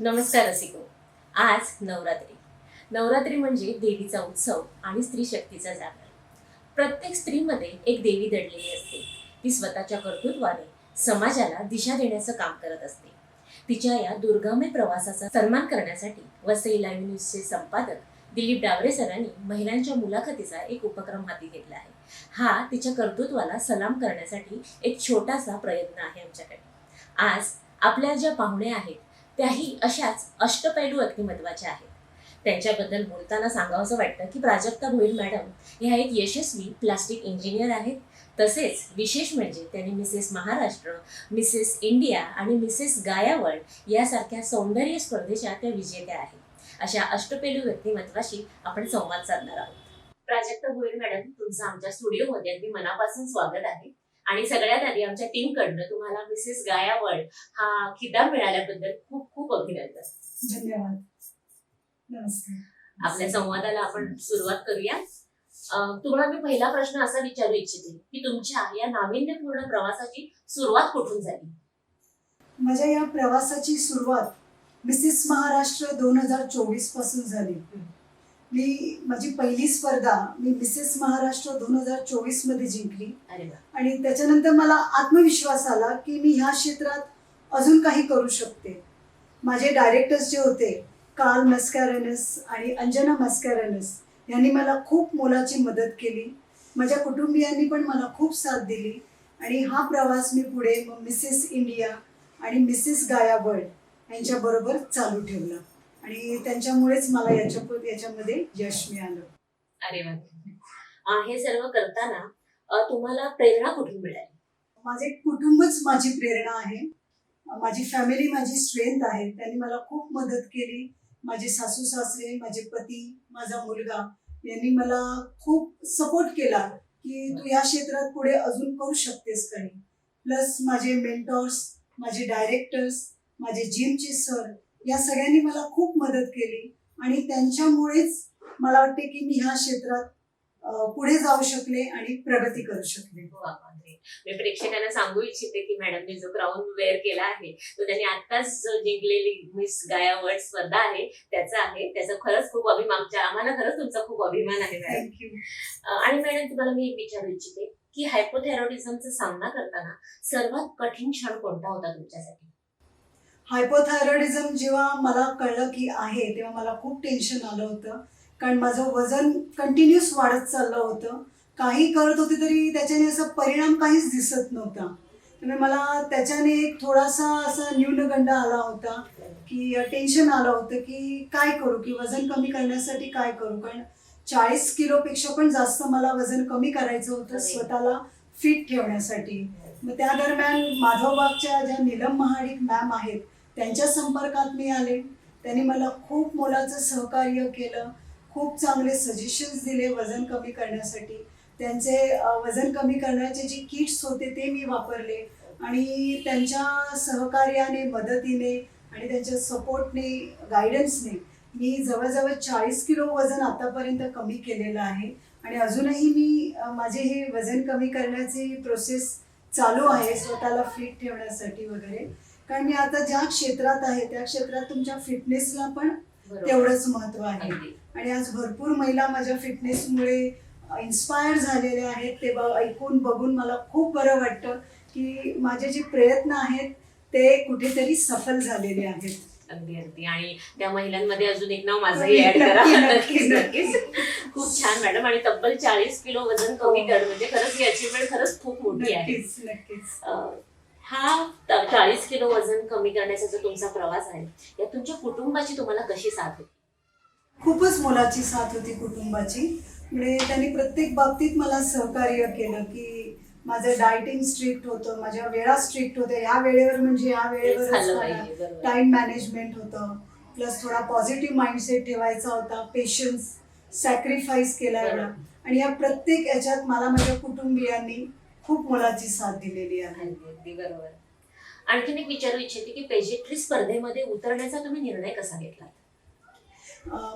नमस्कार रसिको. आज नवरात्री. नवरात्री म्हणजे देवीचा उत्सव आणि स्त्री शक्तीचा जागर. प्रत्येक स्त्रीमध्ये एक देवी दडलेली असते. ती स्वतःच्या कर्तृत्वाने समाजाला दिशा देण्याचं काम करत असते. तिच्या या दुर्गम्य प्रवासाचा सन्मान करण्यासाठी वसई लाईव्ह न्यूजचे संपादक दिलीप डावरे सरांनी महिलांच्या मुलाखतीचा एक उपक्रम हाती घेतला आहे. हा तिच्या कर्तृत्वाला सलाम करण्यासाठी एक छोटासा प्रयत्न आहे आमच्याकडे. आज आपल्या ज्या पाहुण्या आहेत त्याही अशाच अष्टपैलू व्यक्तिमत्वाच्या आहेत. त्यांच्याबद्दल बोलताना सांगावंसं वाटतं की प्राजक्ता भोईर मॅडम ह्या एक यशस्वी प्लास्टिक इंजिनियर आहेत. तसेच विशेष म्हणजे त्यांनी मिसेस महाराष्ट्र मिसेस इंडिया आणि मिसेस गायावळ यासारख्या सौंदर्य स्पर्धेच्या त्या विजेत्या आहेत. अशा अष्टपैलू व्यक्तिमत्वाशी आपण संवाद साधणार आहोत. प्राजक्ता भोईर मॅडम तुमचं आमच्या स्टुडिओमध्ये अगदी मनापासून स्वागत आहे. आणि सगळ्यात आधी आमच्या टीम कडनं तुम्हाला मिसेस गायावळ हा खिताब मिळाल्याबद्दल खूप खूप अभिनंदन. धन्यवाद. नमस्कार. आपल्या संवादाला आपण सुरुवात करूया. तुम्हाला मी पहिला प्रश्न असा विचारू इच्छिते की तुमच्या या नाविन्यपूर्ण प्रवासाची सुरुवात कुठून झाली? माझ्या या प्रवासाची सुरुवात मिसेस महाराष्ट्र दोन हजार चोवीसपासून झाली. मी माझी पहिली स्पर्धा मी मिसेस महाराष्ट्र दोन हजार चोवीसमध्ये जिंकली. आणि त्याच्यानंतर मला आत्मविश्वास आला की मी ह्या क्षेत्रात अजून काही करू शकते. माझे डायरेक्टर्स जे होते कार्ल मस्कॅरनस आणि अंजना मस्कॅरनस यांनी मला खूप मोलाची मदत केली. माझ्या कुटुंबियांनी पण मला खूप साथ दिली. आणि हा प्रवास मी पुढे मग मिसेस इंडिया आणि मिसेस गायाबळ यांच्याबरोबर चालू ठेवला. आणि त्यांच्यामुळेच मला याच्या याच्यामध्ये यश मिळालं. अरे वा. हे सर्व करताना तुम्हाला प्रेरणा कुठून मिळाली? माझे कुटुंबच माझी प्रेरणा आहे. माझी फॅमिली माझी स्ट्रेंथ आहे. त्यांनी मला खूप मदत केली. माझे सासू सासरे माझे पती माझा मुलगा यांनी मला खूप सपोर्ट केला की तू या क्षेत्रात पुढे अजून करू शकतेस काही. प्लस माझे मेंटॉर्स माझे डायरेक्टर्स माझे जिमचे सर या सगळ्यांनी मला खूप मदत केली आणि त्यांच्यामुळेच मला वाटते की मी ह्या क्षेत्रात पुढे जाऊ शकले आणि प्रगती करू शकले. रे. मी प्रेक्षकांना सांगू इच्छिते की मॅडमने जो क्राऊन वेअर केला आहे तो त्यांनी आताच जो जिंकलेली मिस गाया वर्ल्ड स्पर्धा आहे त्याचा आहे. त्याचा खरंच खूप अभिमान आमच्या- आम्हाला खरंच तुमचा खूप अभिमान आहे मॅडम. आणि मॅडम तुम्हाला मी विचारू इच्छिते की हायपोथायरॉइडिझमचा सामना करताना सर्वात कठीण क्षण कोणता होता तुमच्यासाठी? हायपोथायरॉइडिझम जेव्हा मला कळलं की आहे तेव्हा मला खूप टेन्शन आलं होतं. कारण माझं वजन कंटिन्युअस वाढत चाललं होतं. काही करत होते तरी त्याच्याने असा परिणाम काहीच दिसत नव्हता. त्यामुळे मला त्याच्याने एक थोडासा असा न्यूनगंड आला होता की टेन्शन आलं होतं की काय करू की वजन कमी करण्यासाठी काय करू? कारण चाळीस किलोपेक्षा पण जास्त मला वजन कमी करायचं होतं स्वतःला फिट ठेवण्यासाठी. मग त्या दरम्यान माधवबागच्या ज्या नीलम महाडिक मॅम आहेत त्यांच्या संपर्कात मी आले. त्यांनी मला खूप मोलाचं सहकार्य केलं. खूप चांगले सजेशन्स दिले वजन कमी करण्यासाठी. त्यांचे वजन कमी करण्याचे जे किट्स होते ते मी वापरले. आणि त्यांच्या सहकार्याने मदतीने आणि त्यांच्या सपोर्टने गायडन्सने मी जवळजवळ चाळीस किलो वजन आतापर्यंत कमी केलेलं आहे. आणि अजूनही मी माझे हे वजन कमी करण्याची प्रोसेस चालू आहे स्वतःला फिट ठेवण्यासाठी वगैरे. कारण मी आता ज्या क्षेत्रात आहे त्या क्षेत्रात तुमच्या फिटनेसला पण. तेवढंच महत्त्व आहे. आणि आज भरपूर महिला माझ्या फिटनेसमुळे इन्स्पायर झालेल्या आहेत. ते ऐकून बघून मला खूप बरं वाटतं की माझे जे प्रयत्न आहेत ते कुठेतरी सफल झालेले आहेत. अगदी अगदी. आणि त्या महिलांमध्ये अजून एक नाव माझंही ऍड करा. नक्की, नक्कीच नक्की. नक्कीच खूप छान मॅडम. आणि तब्बल चाळीस किलो वजन कमी हो. करणं म्हणजे खरंच ही अचिव्हमेंट खरंच खूप मोठी आहे. हा चाळीस किलो वजन कमी करण्याचा जो तुमचा प्रवास आहे या तुमच्या कुटुंबाची तुम्हाला कशी साथ होती खूपच मोलाची साथ होती कुटुंबाची म्हणजे त्यांनी प्रत्येक बाबतीत मला सहकार्य केलं की माझं डायटिंग स्ट्रिक्ट होतं माझ्या वेळा स्ट्रिक्ट होत्या ह्या वेळेवर म्हणजे. पाहिजे बरोबर. टाइम मॅनेजमेंट होतं प्लस थोडा पॉझिटिव्ह माइंडसेट ठेवायचा होता पेशन्स सॅक्रिफाईस केला एवढा. आणि या प्रत्येक याच्यात मला माझ्या कुटुंबियांनी खूप मोलाची साथ दिलेली आहे बरोबर आणखीन एक विचारू इच्छिते की पेजेट्री स्पर्धेमध्ये उतरण्याचा तुम्ही निर्णय कसा घेतला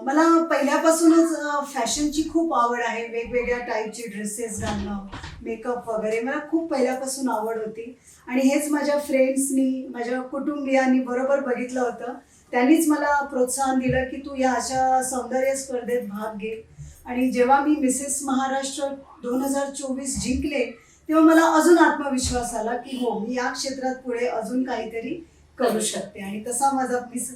मला पहिल्यापासूनच फॅशनची खूप आवड आहे. वेगवेगळ्या टाईपचे ड्रेसेस घालणं मेकअप वगैरे मला खूप पहिल्यापासून आवड होती. आणि हेच माझ्या फ्रेंड्सनी माझ्या कुटुंबियांनी बरोबर बघितलं होतं. त्यांनीच मला प्रोत्साहन दिलं की तू या अशा सौंदर्य स्पर्धेत भाग घे. आणि जेव्हा मी मिसेस महाराष्ट्र दोन हजार चोवीस जिंकले तेव्हा मला अजून आत्मविश्वास आला की हो मी या क्षेत्रात पुढे अजून काहीतरी करू शकते आणि तसा माझा मिस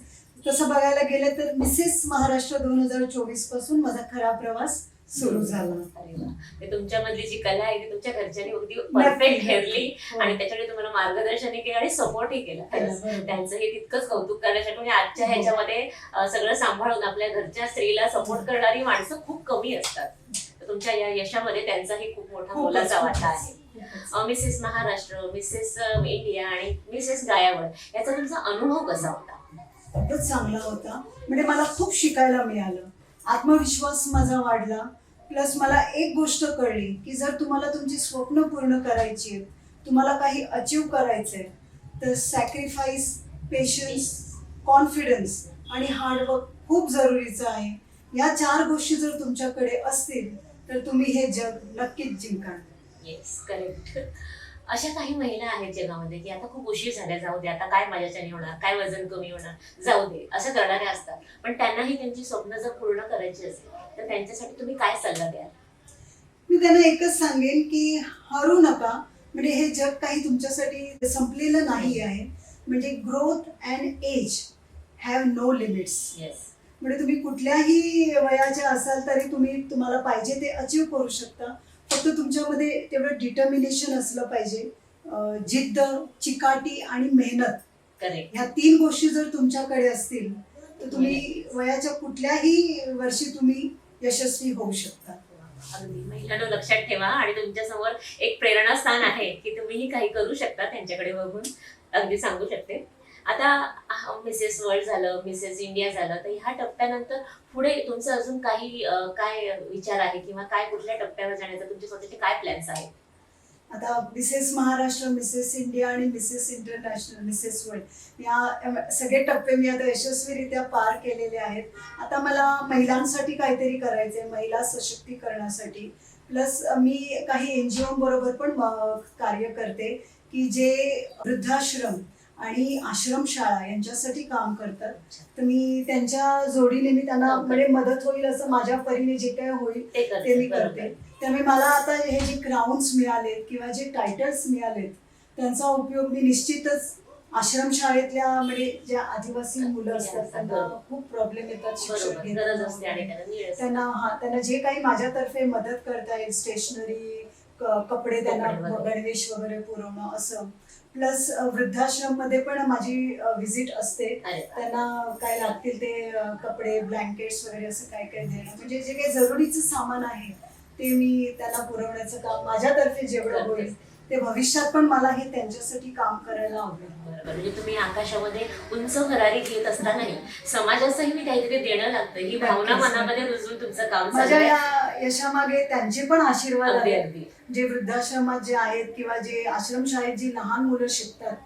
तसं बघायला गेलं तर मिसेस महाराष्ट्र दोन हजार चोवीसपासून माझा खरा प्रवास सुरू झाला अरे ते तुमच्यामधली जी कला आहे ती तुमच्या घरच्यांनी अगदी परफेक्ट ठरली हो. आणि त्याच्याकडे तुम्हाला मार्गदर्शनही केलं आणि सपोर्टही केलं. बरोबर. त्यांचं हे तितकंच कौतुक करण्यासाठी म्हणजे आजच्या हो. ह्याच्यामध्ये सगळं सांभाळून आपल्या घरच्या स्त्रीला सपोर्ट करणारी माणसं खूप कमी असतात तुमच्या या यशामध्ये त्यांचाही खूप मोठा मोलाचा वाटा आहे. मिसेस महाराष्ट्र मिसेस इंडिया आणि मिसेस गायावर याचा तुमचा अनुभव कसा होता? खूपच चांगला होता. म्हणजे मला खूप शिकायला मिळालं. आत्मविश्वास माझा वाढला. प्लस मला एक गोष्ट कळली की जर तुम्हाला तुमची स्वप्न पूर्ण करायची आहेत तुम्हाला काही अचीव करायचंय तर सॅक्रिफाईस पेशन्स कॉन्फिडन्स आणि हार्डवर्क खूप जरुरीचं आहे. या चार गोष्टी जर तुमच्याकडे असतील तर तुम्ही हे जग नक्कीच जिंकाल येस करेक्ट अशा काही महिला आहेत जगामध्ये की आता खूप उशीर झाल्या जाऊ दे आता काय माझ्याच्याने होणार काय वजन कमी होणार जाऊ दे असं करणाऱ्या असतात. पण त्यांनाही त्यांची स्वप्न जर पूर्ण करायची असेल तर त्यांच्यासाठी तुम्ही काय सल्ला द्याल? मी त्यांना एकच सांगेन की हरू नका. म्हणजे हे जग काही तुमच्यासाठी संपलेलं नाही आहे. म्हणजे growth and age have no limits yes म्हणजे तुम्ही कुठल्याही वयाच्या असाल तरी तुम्ही तुम्हाला पाहिजे ते अचीव करू शकता. फक्त तुमच्यामध्ये तेवढं डिटर्मिनेशन असलं पाहिजे. जिद्द चिकाटी आणि मेहनत. करेक्ट ह्या तीन गोष्टी जर तुमच्याकडे असतील तर तुम्ही वयाच्या कुठल्याही वर्षी तुम्ही यशस्वी होऊ शकता. अगदी. महिलांना लक्षात ठेवा आणि तुमच्यासमोर एक प्रेरणास्थान आहे की तुम्हीही काही करू शकता त्यांच्याकडे बघून. अगदी सांगू शकते. आता मिसेस वर्ल्ड झालं मिसेस इंडिया झालं तर ह्या टप्प्यानंतर पुढे तुमचं अजून काही काय विचार आहे किंवा काय कुठल्या टप्प्यावर जाण्याचा तुमचे स्वतःचे काय प्लॅन्स आहेत? आता मिसेस महाराष्ट्र मिसेस इंडिया आणि मिसेस इंटरनॅशनल मिसेस वर्ल्ड या सगळे टप्पे मी आता यशस्वीरित्या पार केलेले आहेत. आता मला महिलांसाठी काहीतरी करायचंय महिला सशक्तीकरणासाठी. प्लस मी काही एन जी बरोबर पण कार्य करते की जे वृद्धाश्रम आणि आश्रमशाळा यांच्यासाठी काम करतात. तर मी त्यांच्या जोडीने मी त्यांना म्हणजे मदत होईल असं माझ्या परीने जे काय होईल ते मी करते. त्यामुळे मला आता हे जे क्राऊन्स मिळालेत किंवा जे टायटल्स मिळालेत त्यांचा उपयोग मी निश्चितच आश्रमशाळेतल्या म्हणजे ज्या आदिवासी मुलं असतात त्यांना खूप प्रॉब्लेम येतात शिक्षक. त्यांना हा त्यांना जे काही माझ्यातर्फे मदत करता येईल स्टेशनरी कपडे त्यांना. गणवेश वगैरे पुरवणं असं प्लस वृद्धाश्रममध्ये पण माझी व्हिजिट असते. त्यांना काय लागतील ते कपडे ब्लँकेट्स वगैरे असं काय काय देणं म्हणजे जे काही जरुरीचं सामान आहे ते मी त्यांना पुरवण्याचं काम माझ्यातर्फे जेवढं होईल ते भविष्यात पण मला हे त्यांच्यासाठी काम करायला आवडेल. बरोबर. म्हणजे तुम्ही आकाशामध्ये उंच भरारी घेत असतानाही समाजाचंही मी काहीतरी देणं लागतं. ही भावना. मनामध्ये रुजून तुमचं काम माझ्या या यशामागे त्यांचे पण आशीर्वाद अगदी आहेत. अगदी. जे वृद्धाश्रमात जे आहेत किंवा जे आश्रमशाळेत जी लहान मुलं शिकतात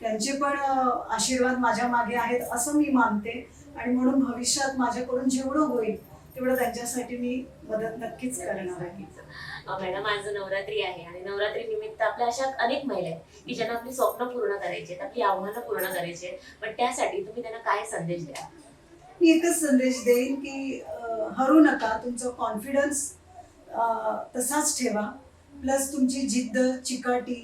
त्यांचे पण अ, आशीर्वाद माझ्या मागे आहेत असं मी मानते. आणि म्हणून भविष्यात माझ्याकडून जेवढं होईल तेवढं त्यांच्यासाठी मी मदत नक्कीच करणार आहे. मॅडम आज नवरात्री आहे आणि नवरात्री निमित्त आपल्या अशा अनेक महिला आहेत की ज्यांना आपली स्वप्न पूर्ण करायची आहेत आपली आव्हानं पूर्ण करायची आहेत. पण त्यासाठी तुम्ही त्यांना काय संदेश द्या मी एकच संदेश देईन की हरू नका तुमचं कॉन्फिडन्स तसाच ठेवा. प्लस तुमची जिद्द चिकाटी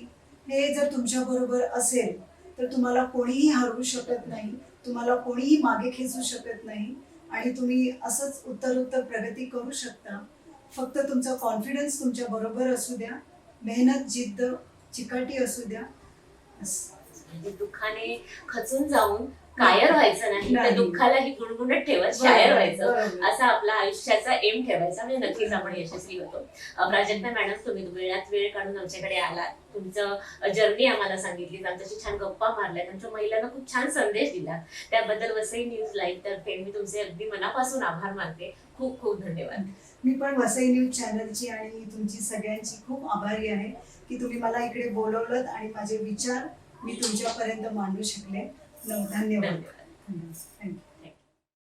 हे जर तुमच्याबरोबर असेल तर तुम्हाला कोणीही हरवू शकत नाही तुम्हाला कोणीही मागे खेचू शकत नाही. आणि तुम्ही असंच उत्तर उत्तर प्रगती करू शकता. फक्त तुमचा कॉन्फिडन्स तुमच्या बरोबर असू द्या. मेहनत जिद्द चिकाटी असू द्या. म्हणजे दुःखाने खचून जाऊन कायर व्हायचं नाही त्या. दुःखालाही गुणगुणत ठेवत शायर व्हायचं. असा आपला आयुष्याचा एम ठेवायचा. म्हणजे नक्कीच आपण यशस्वी होतो. प्राजक्ता मॅडम तुम्ही वेळात वेळ काढून आमच्याकडे आलात. तुमचं जर्नी आम्हाला सांगितली. आमच्याशी छान गप्पा मारल्या. तुमच्या महिलांना खूप छान संदेश दिला. त्याबद्दल वसई न्यूज लाईव्ह तर्फे मी तुमचे अगदी मनापासून आभार मानते. खूप खूप धन्यवाद. मी पण वसई न्यूज चॅनलची आणि तुमची सगळ्यांची खूप आभारी आहे की तुम्ही मला इकडे बोलवलं आणि माझे विचार मी तुमच्यापर्यंत मांडू शकले. धन्यवाद. थँक्यू